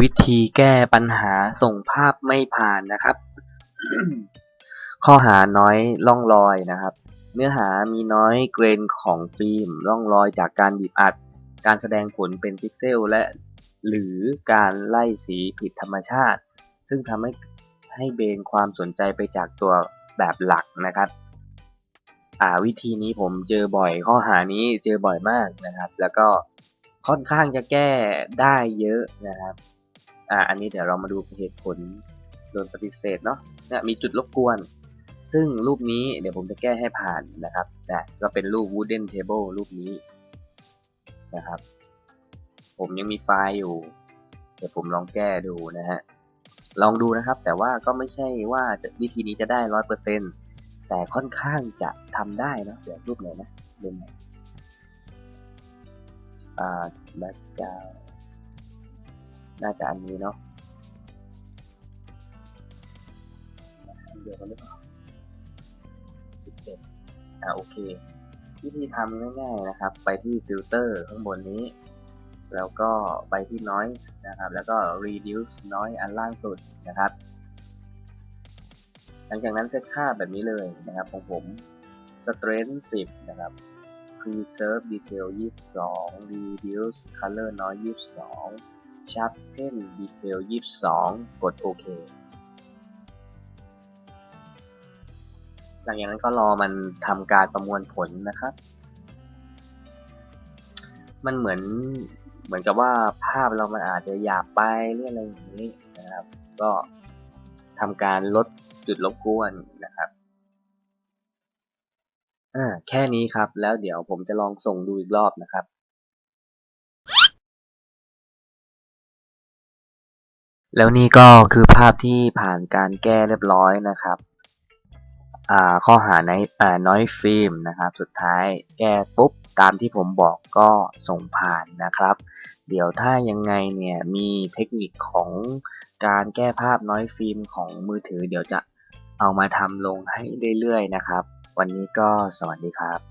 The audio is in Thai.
วิธีแก้ปัญหาส่งภาพไม่ผ่านนะครับ ข้อหาน้อยร่องรอยนะครับ เนื้อหามีน้อยเกรนของฟิล์มร่องรอยจากการบีบอัด การแสดงผลเป็นพิกเซล และหรือการไล่สีผิดธรรมชาติ ซึ่งทำให้ให้เบนความสนใจไปจากตัวแบบหลักนะครับอ่าวิธีนี้ผมเจอบ่อยข้อหานี้เจอบ่อยมากนะครับ แล้วก็ ค่อนข้างจะแก้ได้เยอะนะครับ อ่า อันนี้เดี๋ยวเรามาดูเหตุผลโดนปฏิเสธเนาะเนี่ยมีจุดรบกวน ซึ่งรูปนี้เดี๋ยวผมจะแก้ให้ผ่านนะครับนะก็เป็นรูป wooden table รูปนี้นะครับ ผมยังมีไฟล์อยู่ เดี๋ยวผมลองแก้ดูนะฮะ ลองดูนะครับ แต่ว่าก็ไม่ใช่ว่าจะวิธีนี้จะได้ร้อยเปอร์เซ็นแต่ค่อนข้างจะทำได้เนะเดี๋ยวรูปไหนนะรูปไหน อ่าแบ็กกราวน่าจะอันนี้เนาะเดียวกันหรือเปล่าสิบเอ็ดอ่าโอเค วิธีทำง่ายๆนะครับ ไปที่ฟิลเตอร์ข้างบนนี้ แล้วก็ไปที่ noise นะครับ แล้วก็ reduce noise อันล่างสุดนะครับ หลังจากนั้นเซตค่าแบบนี้เลยนะครับของผม strength 10 นะครับ preserve detail 22 reduce color noise 22 sharpen detail 22 กดโอเคหลังจากนั้นก็รอมันทำการประมวลผลนะครับ มันเหมือนเหมือนกับว่าภาพเรามันอาจจะหยาบไปหรืออะไรอย่างนี้นะครับ ก็ทำการลดจุดรบกวนนะครับ อ่าแค่นี้ครับ แล้วเดี๋ยวผมจะลองส่งดูอีกรอบนะครับ แล้วนี่ก็คือภาพที่ผ่านการแก้เรียบร้อยนะครับอ่าข้อหาในอ่าน้อยฟิล์มนะครับ สุดท้ายแก้ปุ๊บตามที่ผมบอกก็ส่งผ่านนะครับ เดี๋ยวถ้ายังไงเนี่ยมีเทคนิคของการแก้ภาพน้อยฟิล์มของมือถือ เดี๋ยวจะเอามาทำลงให้เรื่อยๆนะครับ วันนี้ก็สวัสดีครับ